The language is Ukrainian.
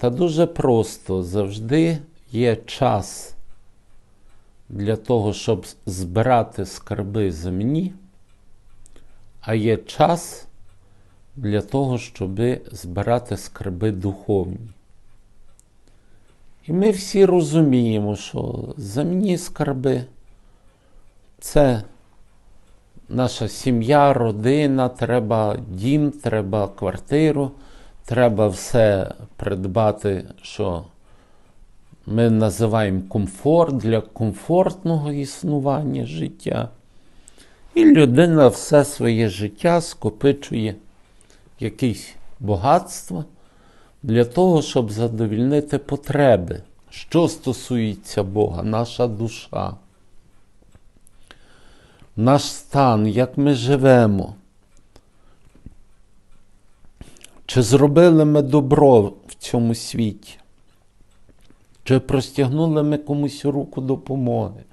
Та дуже просто завжди є час для того, щоб збирати скарби земні, а є час для того, щоб збирати скарби духовні. І ми всі розуміємо, що земні скарби це наша сім'я, родина, треба дім, треба квартиру, треба все придбати, що ми називаємо комфорт для комфортного існування життя. І людина все своє життя скопичує якісь багатства для того, щоб задовільнити потреби, що стосується Бога, наша душа, наш стан, як ми живемо. Чи зробили ми добро в цьому світі? Чи простягнули ми комусь руку допомоги?